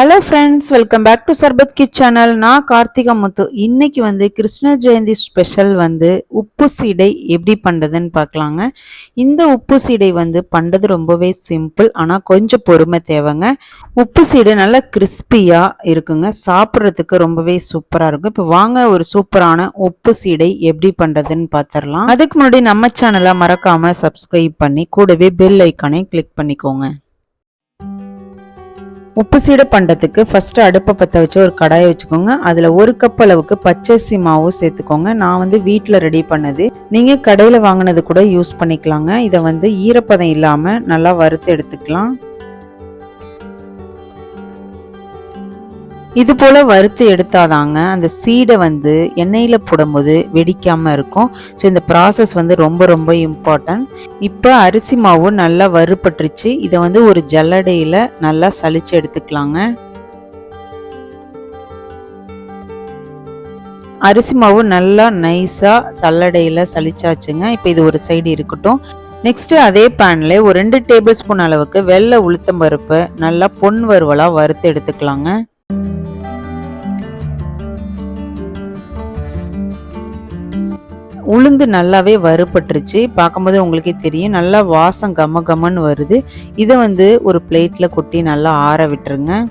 Hello friends welcome back to Sarbath kid channel நான் கார்த்திகா முத்து. இன்னைக்கு வந்து கிருஷ்ண ஜெயந்தி ஸ்பெஷல் வந்து உப்பு சீடை எப்படி பண்ணுறதுன்னு பார்க்கலாங்க. இந்த உப்பு சீடை வந்து பண்ணுறது ரொம்பவே சிம்பிள் ஆனால் கொஞ்சம் பொறுமை தேவைங்க. உப்பு சீடை நல்லா கிறிஸ்பியாக இருக்குங்க. சாப்பிட்றதுக்கு ரொம்பவே சூப்பராக இருக்கும். இப்போ வாங்க ஒரு சூப்பரான உப்பு சீடை எப்படி பண்ணுறதுன்னு பார்த்துடலாம். அதுக்கு முன்னாடி நம்ம சேனலை மறக்காமல் சப்ஸ்கிரைப் பண்ணி கூடவே பெல் ஐக்கானே கிளிக் பண்ணிக்கோங்க. உப்பு சீடை பண்ணுறதுக்கு ஃபஸ்ட்டு அடுப்பை பற்ற வச்சு ஒரு கடாயை வச்சுக்கோங்க. அதில் ஒரு கப் அளவுக்கு பச்சரிசி மாவும் சேர்த்துக்கோங்க. நான் வந்து வீட்டில் ரெடி பண்ணது. நீங்கள் கடையில் வாங்கினது கூட யூஸ் பண்ணிக்கலாங்க. இதை வந்து ஈரப்பதம் இல்லாமல் நல்லா வறுத்து எடுத்துக்கலாம். இது போல் வறுத்து எடுத்தாதாங்க அந்த சீடை வந்து எண்ணெயில் போடும்போது வெடிக்காமல் இருக்கும். ஸோ இந்த ப்ராசஸ் வந்து ரொம்ப ரொம்ப இம்பார்ட்டன்ட் இப்போ அரிசி மாவு நல்லா வறுபட்டுருச்சு. இதை வந்து ஒரு ஜல்லடையில் நல்லா சளிச்சு எடுத்துக்கலாங்க. அரிசி மாவு நல்லா நைஸாக சல்லடையில் சளிச்சாச்சுங்க. இப்போ இது ஒரு சைடு இருக்கட்டும். நெக்ஸ்ட் அதே பேனில் ஒரு ரெண்டு டேபிள் ஸ்பூன் அளவுக்கு வெள்ளை உளுத்தம் பருப்பு நல்லா பொன் வறுவலாக வறுத்து எடுத்துக்கலாங்க. உளுந்து நல்லாவே வறுபட்டுருச்சு. பார்க்கும்போது உங்களுக்கே தெரியும். நல்லா வாசம் கம கமன்னு வருது. இதை வந்து ஒரு பிளேட்டில் கொட்டி நல்லா ஆற விட்டுருங்க.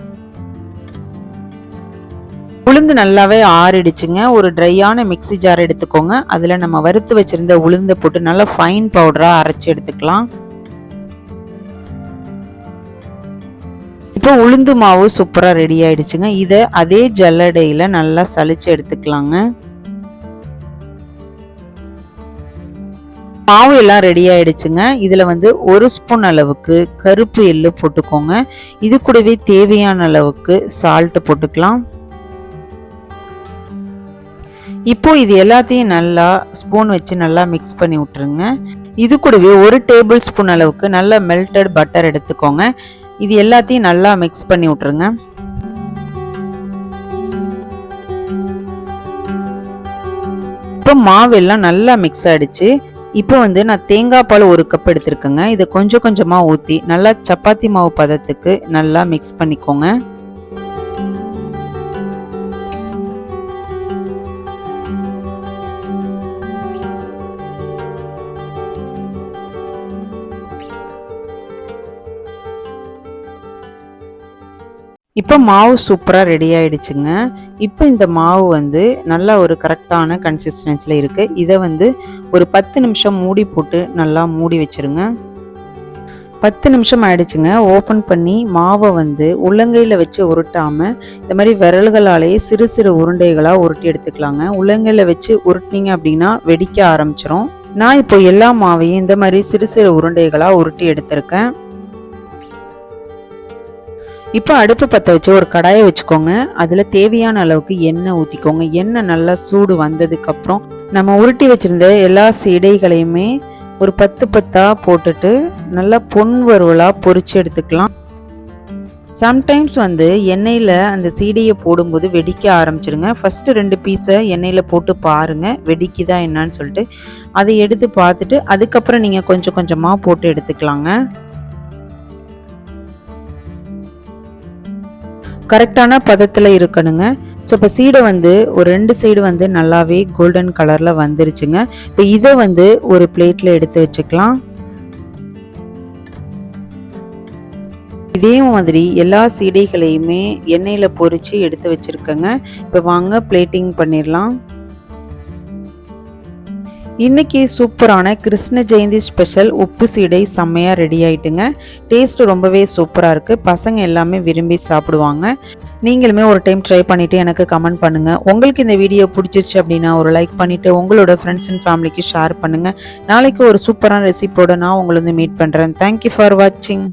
உளுந்து நல்லாவே ஆறிடுச்சுங்க. ஒரு ட்ரையான மிக்சி ஜார் எடுத்துக்கோங்க. அதில் நம்ம வறுத்து வச்சுருந்த உளுந்தை போட்டு நல்லா ஃபைன் பவுடராக அரைச்சி எடுத்துக்கலாம். இப்போ உளுந்து மாவு சூப்பராக ரெடி ஆயிடுச்சுங்க. இதை அதே ஜல்லடையில் நல்லா சளிச்சு எடுத்துக்கலாங்க. மாவு எல்லாம் ரெடி ஆயிடுச்சுங்க. இதில் வந்து ஒரு ஸ்பூன் அளவுக்கு கருப்பு எள்ளு போட்டுக்கோங்க. இது கூடவே தேவையான அளவுக்கு சால்ட்டு போட்டுக்கலாம். இப்போ இது எல்லாத்தையும் நல்லா ஸ்பூன் வச்சு நல்லா மிக்ஸ் பண்ணி விட்டுருங்க. இது கூடவே ஒரு டேபிள் ஸ்பூன் அளவுக்கு நல்லா மெல்டட் பட்டர் எடுத்துக்கோங்க. இது எல்லாத்தையும் நல்லா மிக்ஸ் பண்ணி விட்டுருங்க. இப்போ மாவு எல்லாம் நல்லா மிக்ஸ் ஆகிடுச்சு இப்போ வந்து நான் தேங்காய் பால் ஒரு கப் எடுத்திருக்கேங்க. இதை கொஞ்சம் கொஞ்சமாக ஊற்றி நல்லா சப்பாத்தி மாவு பதத்துக்கு நல்லா மிக்ஸ் பண்ணிக்கோங்க. இப்போ மாவு சூப்பராக ரெடி ஆயிடுச்சுங்க. இப்போ இந்த மாவு வந்து நல்லா ஒரு கரெக்டான கன்சிஸ்டன்சியில் இருக்குது இதை வந்து ஒரு பத்து நிமிஷம் மூடி போட்டு நல்லா மூடி வச்சுருங்க. பத்து நிமிஷம் ஆயிடுச்சுங்க. ஓப்பன் பண்ணி மாவை வந்து உள்ளங்கையில் வச்சு உருட்டாமல் இந்த மாதிரி விரல்களாலேயே சிறு சிறு உருண்டைகளாக உருட்டி எடுத்துக்கலாங்க. உள்ளங்கையில் வச்சு உருட்டினீங்க அப்படின்னா வெடிக்க ஆரம்பிச்சிரும். நான் இப்போ எல்லா மாவையும் இந்த மாதிரி சிறு சிறு உருண்டைகளாக உருட்டி எடுத்திருக்கேன். இப்போ அடுப்பு பற்ற வச்சு ஒரு கடாயை வச்சுக்கோங்க. அதில் தேவையான அளவுக்கு எண்ணெய் ஊற்றிக்கோங்க எண்ணெய் நல்லா சூடு வந்ததுக்கப்புறம் நம்ம உருட்டி வச்சுருந்த எல்லா சீடைகளையுமே ஒரு பத்து பத்தாக போட்டுட்டு நல்லா பொன் வறுவலாக பொறிச்சு எடுத்துக்கலாம். சம்டைம்ஸ் வந்து எண்ணெயில் அந்த சீடையை போடும்போது வெடிக்க ஆரம்பிச்சிருங்க. ஃபஸ்ட்டு ரெண்டு பீஸை எண்ணெயில் போட்டு பாருங்கள் வெடிக்குதா என்னன்னு சொல்லிட்டு அதை எடுத்து பார்த்துட்டு அதுக்கப்புறம் நீங்கள் கொஞ்சம் கொஞ்சமாக போட்டு எடுத்துக்கலாங்க. கரெக்டான பதத்தில் இருக்கணுங்க. ஸோ இப்போ சீடை வந்து ஒரு ரெண்டு சைடு வந்து நல்லாவே கோல்டன் கலரில் வந்துருச்சுங்க. இப்போ இதை வந்து ஒரு பிளேட்டில் எடுத்து வச்சுக்கலாம். இதே மாதிரி எல்லா சீடைகளையுமே எண்ணெயில் பொறிச்சு எடுத்து வச்சுருக்கேங்க. இப்போ வாங்க பிளேட்டிங் பண்ணிடலாம். இன்றைக்கி சூப்பரான கிருஷ்ண ஜெயந்தி ஸ்பெஷல் உப்பு சீடை செம்மையாக ரெடி ஆயிட்டுங்க. டேஸ்ட் ரொம்பவே சூப்பராக இருக்குது பசங்க எல்லாமே விரும்பி சாப்பிடுவாங்க. நீங்களுமே ஒரு டைம் ட்ரை பண்ணிவிட்டு எனக்கு கமெண்ட் பண்ணுங்கள் உங்களுக்கு இந்த வீடியோ பிடிச்சிருச்சு அப்படின்னா ஒரு லைக் பண்ணிவிட்டு உங்களோட ஃப்ரெண்ட்ஸ் அண்ட் ஃபேமிலிக்கு ஷேர் பண்ணுங்கள் நாளைக்கு ஒரு சூப்பரான ரெசிபியோட நான் உங்களை வந்து மீட் பண்ணுறேன் தேங்க்யூ ஃபார் வாட்சிங்